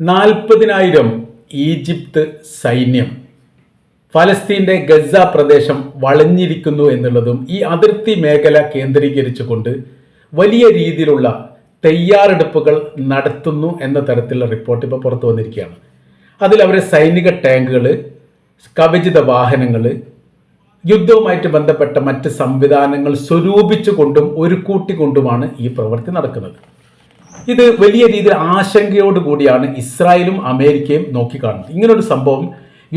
നാൽപ്പതിനായിരം ഈജിപ്ത് സൈന്യം ഫലസ്തീന്റെ ഗസ പ്രദേശം വളഞ്ഞിരിക്കുന്നു എന്നുള്ളതും ഈ അതിർത്തി മേഖല കേന്ദ്രീകരിച്ചുകൊണ്ട് വലിയ രീതിയിലുള്ള തയ്യാറെടുപ്പുകൾ നടത്തുന്നു എന്ന തരത്തിലുള്ള റിപ്പോർട്ട് ഇപ്പോൾ പുറത്തു വന്നിരിക്കുകയാണ്. അതിൽ അവർ സൈനിക ടാങ്കുകൾ കവചിത വാഹനങ്ങൾ യുദ്ധവുമായിട്ട് ബന്ധപ്പെട്ട മറ്റ് സംവിധാനങ്ങൾ സ്വരൂപിച്ചുകൊണ്ടും ഒരു കൂട്ടിക്കൊണ്ടുമാണ് ഈ പ്രവൃത്തി നടക്കുന്നത്. ഇത് വലിയ രീതിയിൽ ആശങ്കയോട് കൂടിയാണ് ഇസ്രായേലും അമേരിക്കയും നോക്കിക്കാണുന്നത്. ഇങ്ങനൊരു സംഭവം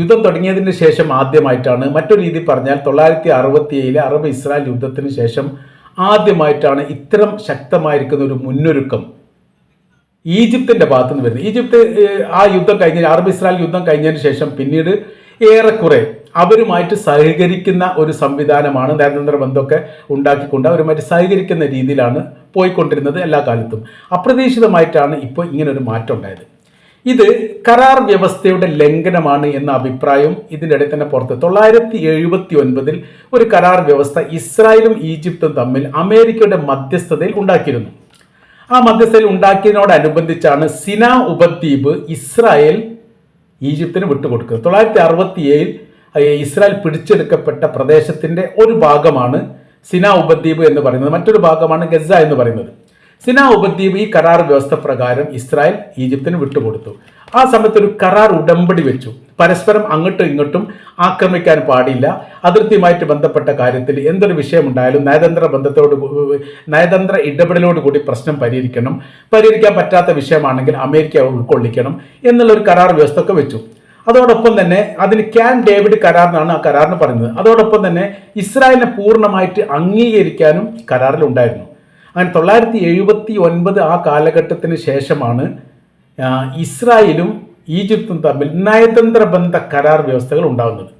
യുദ്ധം തുടങ്ങിയതിന് ശേഷം ആദ്യമായിട്ടാണ്. മറ്റൊരു രീതി പറഞ്ഞാൽ തൊള്ളായിരത്തി അറുപത്തി ഏഴിലെ അറബ് ഇസ്രായേൽ യുദ്ധത്തിന് ശേഷം ആദ്യമായിട്ടാണ് ഇത്തരം ശക്തമായിരിക്കുന്ന ഒരു മുന്നൊരുക്കം ഈജിപ്തിന്റെ ഭാഗത്തു നിന്ന് വരുന്നത്. ഈജിപ്ത് ആ യുദ്ധം കഴിഞ്ഞ അറബ് ഇസ്രായേൽ യുദ്ധം കഴിഞ്ഞതിന് ശേഷം പിന്നീട് ഏറെക്കുറെ അവരുമായിട്ട് സഹകരിക്കുന്ന ഒരു സംവിധാനമാണ് നയതന്ത്ര ബന്ധമൊക്കെ ഉണ്ടാക്കിക്കൊണ്ട് അവരുമായിട്ട് സഹകരിക്കുന്ന രീതിയിലാണ് പോയിക്കൊണ്ടിരുന്നത് എല്ലാ കാലത്തും. അപ്രതീക്ഷിതമായിട്ടാണ് ഇപ്പോൾ ഇങ്ങനെ ഒരു മാറ്റം ഉണ്ടായത്. ഇത് കരാർ വ്യവസ്ഥയുടെ ലംഘനമാണ് എന്ന അഭിപ്രായം ഇതിന്റെ ഇടയിൽ തന്നെ പുറത്ത്. തൊള്ളായിരത്തി എഴുപത്തി ഒൻപതിൽ ഒരു കരാർ വ്യവസ്ഥ ഇസ്രായേലും ഈജിപ്തും തമ്മിൽ അമേരിക്കയുടെ മധ്യസ്ഥതയിൽ ഉണ്ടാക്കിയിരുന്നു. ആ മധ്യസ്ഥയിൽ ഉണ്ടാക്കിയതിനോടനുബന്ധിച്ചാണ് സിന ഉപദ്വീപ് ഇസ്രായേൽ ഈജിപ്തിന് വിട്ടുകൊടുക്കുന്നത്. തൊള്ളായിരത്തി അറുപത്തി ഏഴിൽ ഇസ്രായേൽ പിടിച്ചെടുക്കപ്പെട്ട പ്രദേശത്തിന്റെ ഒരു ഭാഗമാണ് സിന ഉപദ്വീപ് എന്ന് പറയുന്നത്. മറ്റൊരു ഭാഗമാണ് ഗസ എന്ന് പറയുന്നത്. സിന ഉപദ്വീപ് ഈ കരാർ വ്യവസ്ഥ പ്രകാരം ഇസ്രായേൽ ഈജിപ്തിന് വിട്ടുകൊടുത്തു. ആ സമയത്ത് ഒരു കരാർ ഉടമ്പടി വെച്ചു. പരസ്പരം അങ്ങോട്ടും ഇങ്ങോട്ടും ആക്രമിക്കാൻ പാടില്ല. അതിർത്തിയുമായിട്ട് ബന്ധപ്പെട്ട കാര്യത്തിൽ എന്തൊരു വിഷയമുണ്ടായാലും നയതന്ത്ര ബന്ധത്തോട് നയതന്ത്ര ഇടപെടലോടുകൂടി പ്രശ്നം പരിഹരിക്കണം. പരിഹരിക്കാൻ പറ്റാത്ത വിഷയമാണെങ്കിൽ അമേരിക്ക ഉൾക്കൊള്ളിക്കണം. എന്നുള്ള ഒരു കരാർ വ്യവസ്ഥ ഒക്കെ വെച്ചു. അതോടൊപ്പം തന്നെ അതിന് ക്യാൻ ഡേവിഡ് കരാർ എന്നാണ് ആ കരാറിന് പറയുന്നത് അതോടൊപ്പം തന്നെ ഇസ്രായേലിനെ പൂർണമായിട്ട് അംഗീകരിക്കാനും കരാറിലുണ്ടായിരുന്നു. അങ്ങനെ തൊള്ളായിരത്തി എഴുപത്തി ഒൻപത് ആ കാലഘട്ടത്തിന് ശേഷമാണ് ഇസ്രായേലും ഈജിപ്തും തമ്മിൽ നയതന്ത്ര ബന്ധ കരാർ വ്യവസ്ഥകൾ ഉണ്ടാകുന്നത്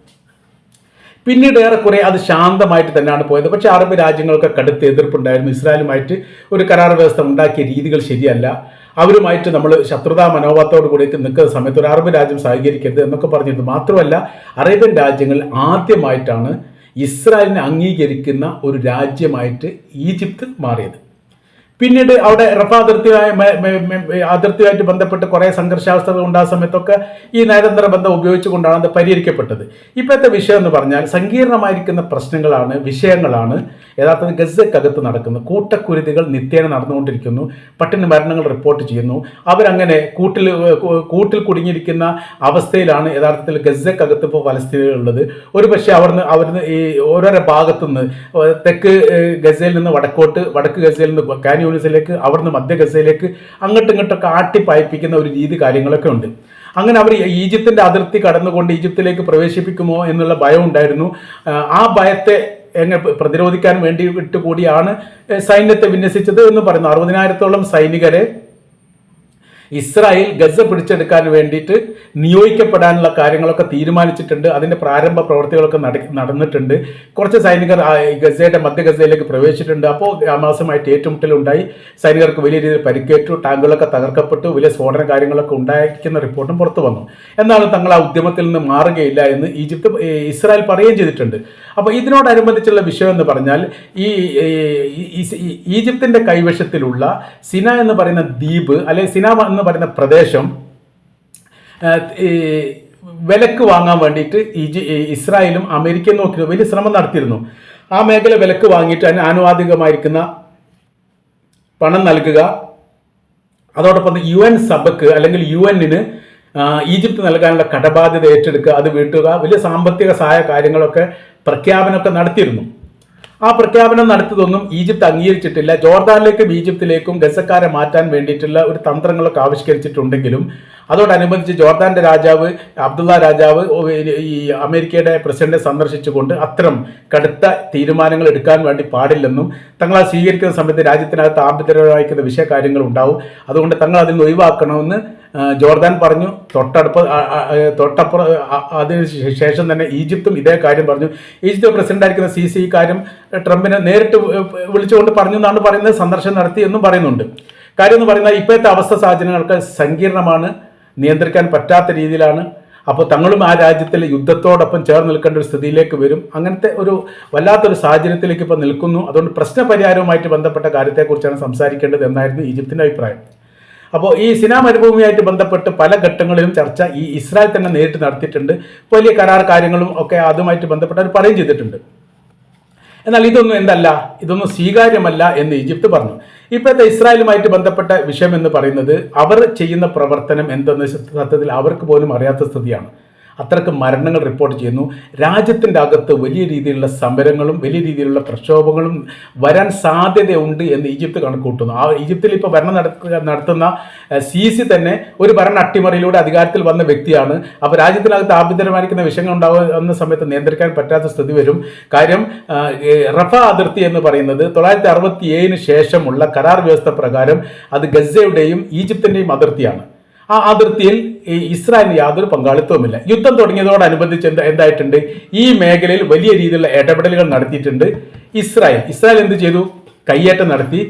പിന്നീട് ഏറെക്കുറെ അത് ശാന്തമായിട്ട് തന്നെയാണ് പോയത്. പക്ഷേ അറബ് രാജ്യങ്ങൾക്ക് കടുത്ത എതിർപ്പുണ്ടായിരുന്നു. ഇസ്രായേലുമായിട്ട് ഒരു കരാർ വ്യവസ്ഥ ഉണ്ടാക്കിയ രീതികൾ ശരിയല്ല. അവരുമായിട്ട് നമ്മൾ ശത്രുതാ മനോഭാവത്തോട് കൂടി നിൽക്കുന്ന സമയത്ത് ഒരു അറബ് രാജ്യം സഹകരിക്കരുത് എന്നൊക്കെ പറഞ്ഞിരുന്നു. മാത്രമല്ല അറേബ്യൻ രാജ്യങ്ങൾ ആദ്യമായിട്ടാണ് ഇസ്രായേലിനെ അംഗീകരിക്കുന്ന ഒരു രാജ്യമായിട്ട് ഈജിപ്ത് മാറിയത്. പിന്നീട് അവിടെ റഫ അതിർത്തിയായ അതിർത്തിയായിട്ട് ബന്ധപ്പെട്ട് കുറേ സംഘർഷാവസ്ഥകൾ ഉണ്ടായ സമയത്തൊക്കെ ഈ നയതന്ത്ര ബന്ധം ഉപയോഗിച്ചുകൊണ്ടാണ് അത് പരിഹരിക്കപ്പെട്ടത്. ഇപ്പോഴത്തെ വിഷയം എന്ന് പറഞ്ഞാൽ സങ്കീർണമായിരിക്കുന്ന പ്രശ്നങ്ങളാണ് വിഷയങ്ങളാണ് യഥാർത്ഥത്തിൽ ഗസക്കകത്ത് നടക്കുന്നു. കൂട്ടക്കുരുതികൾ നിത്യേന നടന്നുകൊണ്ടിരിക്കുന്നു. പട്ടിണി മരണങ്ങൾ റിപ്പോർട്ട് ചെയ്യുന്നു. അവരങ്ങനെ കൂട്ടിൽ കൂട്ടിൽ കുടുങ്ങിയിരിക്കുന്ന അവസ്ഥയിലാണ് യഥാർത്ഥത്തിൽ ഗസക്കകത്ത് ഇപ്പോൾ ഫലസ്തീനുള്ളത് ഒരു പക്ഷേ അവിടുന്ന് അവിടുന്ന് ഈ ഓരോരോ ഭാഗത്തുനിന്ന് തെക്ക് ഗസയിൽ നിന്ന് വടക്കോട്ട് വടക്ക് ഗസയിൽ നിന്ന് കാൻ യൂണിസിലേക്ക് അവിടുന്ന് മധ്യ ഗസയിലേക്ക് അങ്ങോട്ടും ഇങ്ങോട്ടൊക്കെ ആട്ടിപ്പായിപ്പിക്കുന്ന ഒരു രീതി കാര്യങ്ങളൊക്കെ ഉണ്ട്. അങ്ങനെ അവർ ഈജിപ്തിന്റെ അതിർത്തി കടന്നുകൊണ്ട് ഈജിപ്തിലേക്ക് പ്രവേശിപ്പിക്കുമോ എന്നുള്ള ഭയം ഉണ്ടായിരുന്നു. ആ ഭയത്തെ എങ്ങനെ പ്രതിരോധിക്കാൻ വേണ്ടിയിട്ട് കൂടിയാണ് സൈന്യത്തെ വിന്യസിച്ചത് എന്ന് പറയുന്നു. അറുപതിനായിരത്തോളം സൈനികരെ ഇസ്രായേൽ ഗസ പിടിച്ചെടുക്കാൻ വേണ്ടിയിട്ട് നിയോഗിക്കപ്പെടാനുള്ള കാര്യങ്ങളൊക്കെ തീരുമാനിച്ചിട്ടുണ്ട്. അതിന്റെ പ്രാരംഭ പ്രവർത്തികളൊക്കെ നട- നടന്നിട്ടുണ്ട്. കുറച്ച് സൈനികർ ഗസയുടെ മധ്യ ഗസയിലേക്ക് പ്രവേശിച്ചിട്ടുണ്ട്. അപ്പോൾ മാസമായിട്ട് ഏറ്റുമുട്ടലുണ്ടായി. സൈനികർക്ക് വലിയ രീതിയിൽ പരിക്കേറ്റു ടാങ്കുകളൊക്കെ തകർക്കപ്പെട്ടു വലിയ സ്ഫോടന കാര്യങ്ങളൊക്കെ ഉണ്ടായിരിക്കുന്ന റിപ്പോർട്ടും പുറത്തു വന്നു. എന്നാലും തങ്ങൾ ആ ഉദ്യമത്തിൽ നിന്ന് മാറുകയില്ല എന്ന് ഈജിപ്ത് ഇസ്രായേൽ പറയുകയും ചെയ്തിട്ടുണ്ട്. അപ്പോൾ ഇതിനോടനുബന്ധിച്ചുള്ള വിഷയം എന്ന് പറഞ്ഞാൽ ഈ ഈജിപ്തിന്റെ കൈവശത്തിലുള്ള സിന എന്ന് പറയുന്ന ദ്വീപ് അല്ലെങ്കിൽ സിന എന്ന് പറയുന്ന പ്രദേശം വിലക്ക് വാങ്ങാൻ വേണ്ടിയിട്ട് ഈജി ഇസ്രായേലും അമേരിക്കയും നോക്കി വലിയ ശ്രമം നടത്തിയിരുന്നു. ആ മേഖല വിലക്ക് വാങ്ങിയിട്ട് അതിന് ആനുപാതികമായിരിക്കുന്ന പണം നൽകുക. അതോടൊപ്പം യു എൻ സഭക്ക് അല്ലെങ്കിൽ യു എന്നിന് ഈജിപ്ത് നൽകാനുള്ള കടബാധ്യത ഏറ്റെടുക്കുക അത് വീട്ടുക വലിയ സാമ്പത്തിക സഹായ കാര്യങ്ങളൊക്കെ പ്രഖ്യാപനമൊക്കെ നടത്തിയിരുന്നു. ആ പ്രഖ്യാപനം നടത്തിയതൊന്നും ഈജിപ്ത് അംഗീകരിച്ചിട്ടില്ല. ജോർദാനിലേക്കും ഈജിപ്തിലേക്കും ഗസക്കാരെ മാറ്റാൻ വേണ്ടിയിട്ടുള്ള ഒരു തന്ത്രങ്ങളൊക്കെ ആവിഷ്കരിച്ചിട്ടുണ്ടെങ്കിലും അതോടനുബന്ധിച്ച് ജോർദാന്റെ രാജാവ് അബ്ദുള്ള രാജാവ് ഈ അമേരിക്കയുടെ പ്രസിഡന്റെ സന്ദർശിച്ചുകൊണ്ട് അത്തരം കടുത്ത തീരുമാനങ്ങൾ എടുക്കാൻ വേണ്ടി പാടില്ലെന്നും തങ്ങൾ അത് സ്വീകരിക്കുന്ന സമയത്ത് രാജ്യത്തിനകത്ത് ആഭ്യന്തരമായിരിക്കുന്ന വിഷയകാര്യങ്ങൾ ഉണ്ടാവും. അതുകൊണ്ട് തങ്ങൾ അതിൽ നിന്ന് ഒഴിവാക്കണമെന്ന് ജോർദാൻ പറഞ്ഞു. തൊട്ടടുപ്പ് തൊട്ടപ്പുറം അതിന് ശേഷം തന്നെ ഈജിപ്തും ഇതേ കാര്യം പറഞ്ഞു. ഈജിപ്ത് പ്രസിഡന്റ് ആയിരിക്കുന്ന സി സി കാര്യം ട്രംപിനെ നേരിട്ട് വിളിച്ചുകൊണ്ട് പറഞ്ഞു എന്നാണ് പറയുന്നത് സന്ദർശനം നടത്തി എന്നും പറയുന്നുണ്ട്. കാര്യം എന്ന് പറയുന്നത് ഇപ്പോഴത്തെ അവസ്ഥ സാഹചര്യങ്ങൾക്ക് സങ്കീർണമാണ്. നിയന്ത്രിക്കാൻ പറ്റാത്ത രീതിയിലാണ്. അപ്പോൾ തങ്ങളും ആ രാജ്യത്തിലെ യുദ്ധത്തോടൊപ്പം ചേർന്ന് നിൽക്കേണ്ട ഒരു സ്ഥിതിയിലേക്ക് വരും. അങ്ങനത്തെ ഒരു വല്ലാത്തൊരു സാഹചര്യത്തിലേക്ക് ഇപ്പോൾ നിൽക്കുന്നു. അതുകൊണ്ട് പ്രശ്നപരിഹാരവുമായിട്ട് ബന്ധപ്പെട്ട കാര്യത്തെക്കുറിച്ചാണ് സംസാരിക്കേണ്ടത് എന്നായിരുന്നു ഈജിപ്തിന്റെ അഭിപ്രായം. അപ്പോൾ ഈ സിനാ മരുഭൂമിയായിട്ട് ബന്ധപ്പെട്ട് പല ഘട്ടങ്ങളിലും ചർച്ച ഈ ഇസ്രായേൽ തന്നെ നേരിട്ട് നടത്തിയിട്ടുണ്ട്. വലിയ കരാർ കാര്യങ്ങളും ഒക്കെ അതുമായിട്ട് ബന്ധപ്പെട്ട് അവർ പറയുകയും ചെയ്തിട്ടുണ്ട്. എന്നാൽ ഇതൊന്നും എന്തല്ല ഇതൊന്നും സ്വീകാര്യമല്ല എന്ന് ഈജിപ്ത് പറഞ്ഞു. ഇപ്പോഴത്തെ ഇസ്രായേലുമായിട്ട് ബന്ധപ്പെട്ട വിഷയം എന്ന് പറയുന്നത് അവർ ചെയ്യുന്ന പ്രവർത്തനം എന്തെന്ന് സത്യത്തിൽ അവർക്ക് പോലും അറിയാത്ത സ്ഥിതിയാണ്. അത്രയ്ക്ക് മരണങ്ങൾ റിപ്പോർട്ട് ചെയ്യുന്നു. രാജ്യത്തിന്റെ അകത്ത് വലിയ രീതിയിലുള്ള സമരങ്ങളും വലിയ രീതിയിലുള്ള പ്രക്ഷോഭങ്ങളും വരാൻ സാധ്യതയുണ്ട് എന്ന് ഈജിപ്ത് കണക്കൂട്ടുന്നു ആ ഈജിപ്തിൽ ഇപ്പോൾ ഭരണം നടത്തുന്ന സി സി തന്നെ ഒരു ഭരണ അട്ടിമറിയിലൂടെ അധികാരത്തിൽ വന്ന വ്യക്തിയാണ്. അപ്പോൾ രാജ്യത്തിനകത്ത് ആഭ്യന്തരമായിരിക്കുന്ന വിഷയങ്ങൾ ഉണ്ടാകുന്ന സമയത്ത് നിയന്ത്രിക്കാൻ പറ്റാത്ത സ്ഥിതി വരും. കാര്യം റഫ അതിർത്തി എന്ന് പറയുന്നത് തൊള്ളായിരത്തി അറുപത്തി ഏഴിന് ശേഷമുള്ള കരാർ വ്യവസ്ഥ പ്രകാരം അത് ഗസയുടെയും ഈജിപ്തിന്റെയും അതിർത്തിയാണ്. ആ അതിർത്തിയിൽ ഇസ്രായേലിന് യാതൊരു പങ്കാളിത്തവുമില്ല. യുദ്ധം തുടങ്ങിയതോടനുബന്ധിച്ച് എന്താ എന്തായിട്ടുണ്ട്? ഈ മേഖലയിൽ വലിയ രീതിയിലുള്ള ഇടപെടലുകൾ നടത്തിയിട്ടുണ്ട് ഇസ്രായേൽ. ഇസ്രായേൽ എന്ത് ചെയ്തു? കയ്യേറ്റം നടത്തി.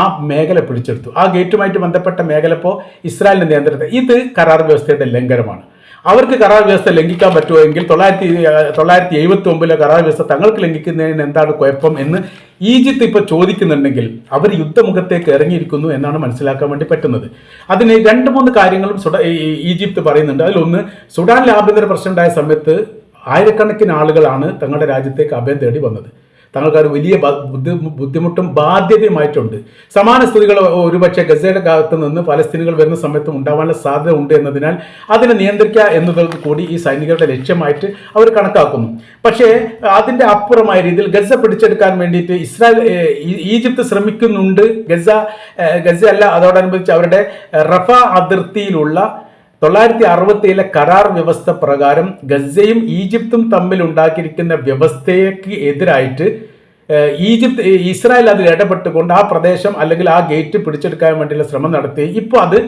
ആ മേഖല പിടിച്ചെടുത്തു. ആ ഗേറ്റുമായിട്ട് ബന്ധപ്പെട്ട മേഖല ഇപ്പോൾ ഇസ്രായേലിന്റെ നിയന്ത്രണത്തിൽ. ഇത് കരാർ വ്യവസ്ഥയുടെ ലംഘനമാണ്. അവർക്ക് കരാർ വ്യവസ്ഥ ലംഘിക്കാൻ പറ്റുമെങ്കിൽ തൊള്ളായിരത്തി തൊള്ളായിരത്തി എഴുപത്തി ഒമ്പതിലെ കരാർ വ്യവസ്ഥ തങ്ങൾക്ക് ലംഘിക്കുന്നതിന് എന്താണ് കുഴപ്പം എന്ന് ഈജിപ്ത് ഇപ്പോൾ ചോദിക്കുന്നുണ്ടെങ്കിൽ അവർ യുദ്ധമുഖത്തേക്ക് ഇറങ്ങിയിരിക്കുന്നു എന്നാണ് മനസ്സിലാക്കാൻ വേണ്ടി പറ്റുന്നത്. അതിന് രണ്ട് മൂന്ന് കാര്യങ്ങളും ഈജിപ്ത് പറയുന്നുണ്ട്. അതിലൊന്ന് സുഡാനിൽ ആഭ്യന്തര പ്രശ്നം ഉണ്ടായ സമയത്ത് ആയിരക്കണക്കിന് ആളുകളാണ് തങ്ങളുടെ രാജ്യത്തേക്ക് അഭയം തേടി വന്നത്. തങ്ങൾക്ക് വലിയ ബുദ്ധിമുട്ടും ബാധ്യതയുമായിട്ടുണ്ട്. സമാന സ്ഥിതികൾ ഒരുപക്ഷെ ഗസയുടെ ഭാഗത്ത് നിന്ന് ഫലസ്തീനുകൾ വരുന്ന സമയത്തും ഉണ്ടാവാനുള്ള സാധ്യത ഉണ്ട് എന്നതിനാൽ അതിനെ നിയന്ത്രിക്കുക എന്നതൊക്കെ കൂടി ഈ സൈനികരുടെ ലക്ഷ്യമായിട്ട് അവർ കണക്കാക്കുന്നു. പക്ഷേ അതിന്റെ അപ്പുറമായ രീതിയിൽ ഗസ പിടിച്ചെടുക്കാൻ വേണ്ടിയിട്ട് ഇസ്രായേൽ ഈജിപ്ത് ശ്രമിക്കുന്നുണ്ട്. ഗസ ഗസ അല്ല അതോടനുബന്ധിച്ച് അവരുടെ റഫ അതിർത്തിയിലുള്ള തൊള്ളായിരത്തി അറുപത്തിയിലെ കരാർ വ്യവസ്ഥ പ്രകാരം ഗസയും ഈജിപ്തും തമ്മിൽ ഉണ്ടാക്കിയിരിക്കുന്ന വ്യവസ്ഥയ്ക്ക് എതിരായിട്ട് ഈജിപ്ത് ഇസ്രായേൽ അതിൽ ഇടപെട്ടുകൊണ്ട് ആ പ്രദേശം അല്ലെങ്കിൽ ആ ഗേറ്റ് പിടിച്ചെടുക്കാൻ വേണ്ടിയുള്ള ശ്രമം നടത്തി ഇപ്പോൾ അത്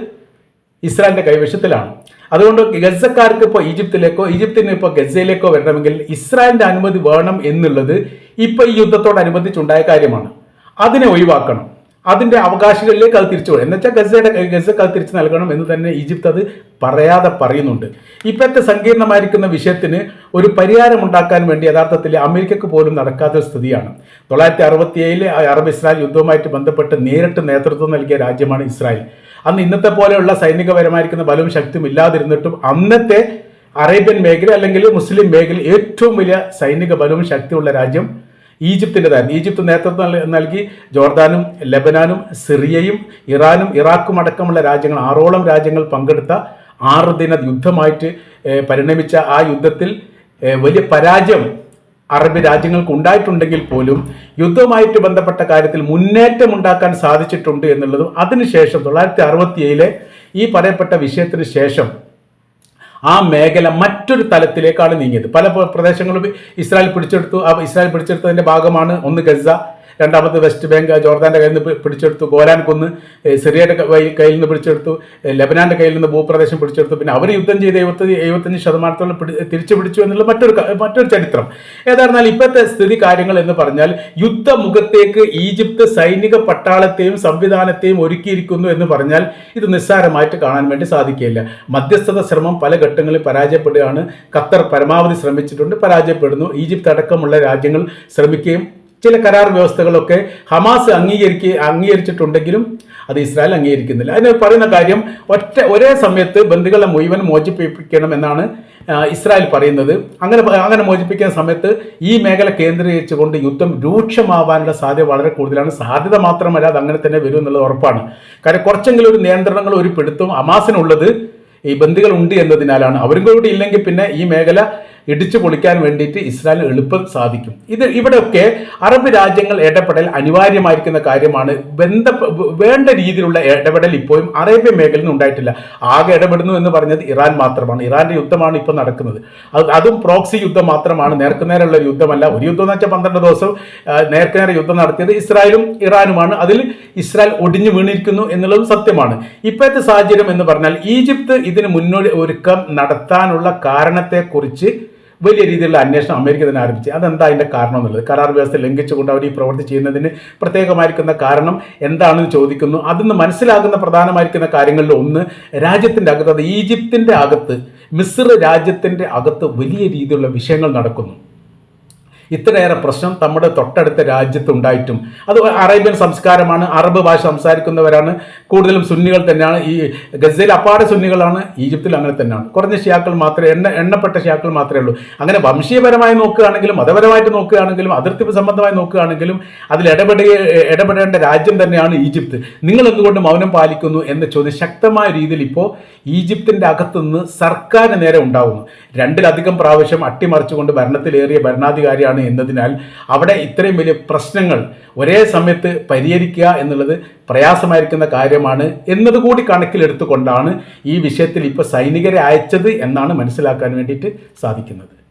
ഇസ്രായേലിന്റെ കൈവശത്തിലാണ്. അതുകൊണ്ട് ഗസക്കാർക്ക് ഇപ്പോൾ ഈജിപ്തിലേക്കോ ഈജിപ്തിന് ഇപ്പോൾ ഗസയിലേക്കോ വരണമെങ്കിൽ ഇസ്രായേലിന്റെ അനുമതി വേണം എന്നുള്ളത് ഇപ്പോൾ ഈ യുദ്ധത്തോടനുബന്ധിച്ചുണ്ടായ കാര്യമാണ്. അതിനെ ഒഴിവാക്കണം. അതിന്റെ അവകാശികളിലേക്ക് അത് തിരിച്ചു എന്ന് വെച്ചാൽ ഗസയുടെ ഗസക്ക് അത് തിരിച്ചു നൽകണം എന്ന് തന്നെ ഈജിപ്ത് അത് പറയാതെ പറയുന്നുണ്ട്. ഇപ്പോഴത്തെ സങ്കീർണമായിരിക്കുന്ന വിഷയത്തിന് ഒരു പരിഹാരം ഉണ്ടാക്കാൻ വേണ്ടി യഥാർത്ഥത്തിൽ അമേരിക്കക്ക് പോലും നടക്കാത്ത സ്ഥിതിയാണ്. തൊള്ളായിരത്തി അറുപത്തി ഏഴിലെ അറബ് ഇസ്രായേൽ യുദ്ധവുമായിട്ട് ബന്ധപ്പെട്ട് നേരിട്ട് നേതൃത്വം നൽകിയ രാജ്യമാണ് ഇസ്രായേൽ. അന്ന് ഇന്നത്തെ പോലെയുള്ള സൈനികപരമായിരിക്കുന്ന ബലവും ശക്തിയും ഇല്ലാതിരുന്നിട്ടും അന്നത്തെ അറേബ്യൻ മേഖല അല്ലെങ്കിൽ മുസ്ലിം മേഖല ഏറ്റവും വലിയ സൈനിക ബലവും ശക്തിയുള്ള രാജ്യം ഈജിപ്തിന്റെതായിരുന്നു ഈജിപ്ത് നേതൃത്വം നൽകി ജോർദാനും ലബനാനും സിറിയയും ഇറാനും ഇറാഖും അടക്കമുള്ള രാജ്യങ്ങൾ ആറോളം രാജ്യങ്ങൾ പങ്കെടുത്ത ആറ് ദിന യുദ്ധമായിട്ട് പരിണമിച്ച ആ യുദ്ധത്തിൽ വലിയ പരാജയം അറബ് രാജ്യങ്ങൾക്ക് ഉണ്ടായിട്ടുണ്ടെങ്കിൽ പോലും യുദ്ധവുമായിട്ട് ബന്ധപ്പെട്ട കാര്യത്തിൽ മുന്നേറ്റം ഉണ്ടാക്കാൻ സാധിച്ചിട്ടുണ്ട് എന്നുള്ളതും അതിനുശേഷം തൊള്ളായിരത്തി അറുപത്തി ഏഴിലെ ഈ പറയപ്പെട്ട വിഷയത്തിന് ശേഷം ആ മേഖല മറ്റൊരു തലത്തിലേക്കാണ് നീങ്ങിയത്. പല പ്രദേശങ്ങളും ഇസ്രായേൽ പിടിച്ചെടുത്തു. ആ ഇസ്രായേൽ പിടിച്ചെടുത്തതിന്റെ ഭാഗമാണ് ഒന്ന് ഗസ രണ്ടാമത് വെസ്റ്റ് ബാങ്ക് ജോർദാന്റെ കയ്യിൽ നിന്ന് പിടിച്ചെടുത്തു. ഗോലാൻ കുന്ന് സിറിയയുടെ കയ്യിൽ നിന്ന് പിടിച്ചെടുത്തു. ലബനാന്റെ കയ്യിൽ നിന്ന് ഭൂപ്രദേശം പിടിച്ചെടുത്തു. പിന്നെ അവർ യുദ്ധം ചെയ്ത് എഴുപത്തി എഴുപത്തഞ്ച് ശതമാനത്തോളം തിരിച്ചു പിടിച്ചു എന്നുള്ള മറ്റൊരു മറ്റൊരു ചരിത്രം. ഏതായിരുന്നാൽ ഇപ്പോഴത്തെ സ്ഥിതി കാര്യങ്ങൾ എന്ന് പറഞ്ഞാൽ യുദ്ധമുഖത്തേക്ക് ഈജിപ്ത് സൈനിക പട്ടാളത്തെയും സംവിധാനത്തെയും ഒരുക്കിയിരിക്കുന്നു എന്ന് പറഞ്ഞാൽ ഇത് നിസ്സാരമായിട്ട് കാണാൻ വേണ്ടി സാധിക്കില്ല മധ്യസ്ഥത ശ്രമം പല ഘട്ടങ്ങളിൽ പരാജയപ്പെടുകയാണ്. ഖത്തർ പരമാവധി ശ്രമിച്ചിട്ടുണ്ട് പരാജയപ്പെടുന്നു. ഈജിപ്ത് അടക്കമുള്ള രാജ്യങ്ങൾ ശ്രമിക്കുകയും ചില കരാർ വ്യവസ്ഥകളൊക്കെ ഹമാസ് അംഗീകരിക്കുക അംഗീകരിച്ചിട്ടുണ്ടെങ്കിലും അത് ഇസ്രായേൽ അംഗീകരിക്കുന്നില്ല. അതിന് പറയുന്ന കാര്യം ഒറ്റ ഒരേ സമയത്ത് ബന്ധുക്കളെ മുഴുവൻ മോചിപ്പിക്കണം എന്നാണ് ഇസ്രായേൽ പറയുന്നത്. അങ്ങനെ അങ്ങനെ മോചിപ്പിക്കുന്ന സമയത്ത് ഈ മേഖല കേന്ദ്രീകരിച്ചുകൊണ്ട് യുദ്ധം രൂക്ഷമാവാനുള്ള സാധ്യത വളരെ കൂടുതലാണ്. സാധ്യത മാത്രമല്ല അത് അങ്ങനെ തന്നെ വരും എന്നുള്ളത് ഉറപ്പാണ്. കാര്യം കുറച്ചെങ്കിലും ഒരു നിയന്ത്രണങ്ങൾ ഒരു പിടുത്തം ഹമാസിനുള്ളത് ഈ ബന്ധുക്കൾ ഉണ്ട് എന്നതിനാലാണ്. അവരും കൂടി ഇല്ലെങ്കിൽ പിന്നെ ഈ മേഖല ഇടിച്ചു പൊളിക്കാൻ വേണ്ടിയിട്ട് ഇസ്രായേൽ എളുപ്പം സാധിക്കും. ഇത് ഇവിടെയൊക്കെ അറബ് രാജ്യങ്ങൾ ഇടപെടൽ അനിവാര്യമായിരിക്കുന്ന കാര്യമാണ്. ബന്ധ വേണ്ട രീതിയിലുള്ള ഇടപെടൽ ഇപ്പോഴും അറേബ്യൻ മേഖലയിൽ ഉണ്ടായിട്ടില്ല. ആകെ ഇടപെടുന്നു എന്ന് പറഞ്ഞത് ഇറാൻ മാത്രമാണ്. ഇറാന്റെ യുദ്ധമാണ് ഇപ്പോൾ നടക്കുന്നത്. അത് അതും പ്രോക്സി യുദ്ധം മാത്രമാണ്. നേർക്കുനേരെയുള്ള യുദ്ധമല്ല. ഒരു യുദ്ധം എന്ന് വെച്ചാൽ പന്ത്രണ്ട് ദിവസം നേർക്കുനേരെ യുദ്ധം നടത്തിയത് ഇസ്രായേലും ഇറാനുമാണ്. അതിൽ ഇസ്രായേൽ ഒടിഞ്ഞു വീണിരിക്കുന്നു എന്നുള്ളതും സത്യമാണ്. ഇപ്പോഴത്തെ സാഹചര്യം എന്ന് പറഞ്ഞാൽ ഈജിപ്ത് ഇതിന് മുന്നോടി ഒരുക്കം നടത്താനുള്ള കാരണത്തെക്കുറിച്ച് വലിയ രീതിയിലുള്ള അന്വേഷണം അമേരിക്ക തന്നെ ആരംഭിച്ചു. അതെന്താ അതിന്റെ കാരണം എന്നുള്ളത്? കരാർ വ്യവസ്ഥ ലംഘിച്ചുകൊണ്ട് അവർ ഈ പ്രവൃത്തി ചെയ്യുന്നതിന് പ്രത്യേകമായിരിക്കുന്ന കാരണം എന്താണെന്ന് ചോദിക്കുന്നു. അതിന്ന് മനസ്സിലാകുന്ന പ്രധാനമായിരിക്കുന്ന കാര്യങ്ങളിൽ ഒന്ന് രാജ്യത്തിന്റെ അകത്ത് അത് ഈജിപ്തിന്റെ അകത്ത് മിസ്ർ രാജ്യത്തിന്റെ അകത്ത് വലിയ രീതിയിലുള്ള വിഷയങ്ങൾ നടക്കുന്നു. ഇത്രയേറെ പ്രശ്നം നമ്മുടെ തൊട്ടടുത്ത രാജ്യത്തുണ്ടായിട്ടും. അത് അറേബ്യൻ സംസ്കാരമാണ് അറബ് ഭാഷ സംസാരിക്കുന്നവരാണ് കൂടുതലും സുന്നികൾ തന്നെയാണ്. ഈ ഗസയിൽ അപ്പാടെ സുന്നികളാണ് ഈജിപ്തിൽ അങ്ങനെ തന്നെയാണ്. കുറഞ്ഞ ഷിയാക്കൾ മാത്രമേ എണ്ണ എണ്ണപ്പെട്ട ഷിയാക്കൾ മാത്രമേ ഉള്ളൂ. അങ്ങനെ വംശീയപരമായി നോക്കുകയാണെങ്കിലും മതപരമായിട്ട് നോക്കുകയാണെങ്കിലും അതിർത്തി സംബന്ധമായി നോക്കുകയാണെങ്കിലും അതിൽ ഇടപെടുക ഇടപെടേണ്ട രാജ്യം തന്നെയാണ് ഈജിപ്ത്. നിങ്ങൾ എന്തുകൊണ്ട് മൗനം പാലിക്കുന്നു എന്ന ചോദ്യം ശക്തമായ രീതിയിൽ ഇപ്പോൾ ഈജിപ്തിന്റെ അകത്തുനിന്ന് സർക്കാരിന് നേരെ ഉണ്ടാകുന്നു രണ്ടിലധികം പ്രാവശ്യം അട്ടിമറിച്ചുകൊണ്ട് ഭരണത്തിലേറിയ ഭരണാധികാരിയാണ് എന്നതിനാൽ അവിടെ ഇത്രയും വലിയ പ്രശ്നങ്ങൾ ഒരേ സമയത്ത് പരിഹരിക്കുക എന്നുള്ളത് പ്രയാസമായിരിക്കുന്ന കാര്യമാണ് എന്നതുകൂടി കണക്കിലെടുത്തുകൊണ്ടാണ് ഈ വിഷയത്തിൽ ഇപ്പോൾ സൈനികരെ അയച്ചത് എന്നാണ് മനസ്സിലാക്കാൻ വേണ്ടിയിട്ട് സാധിക്കുന്നത്.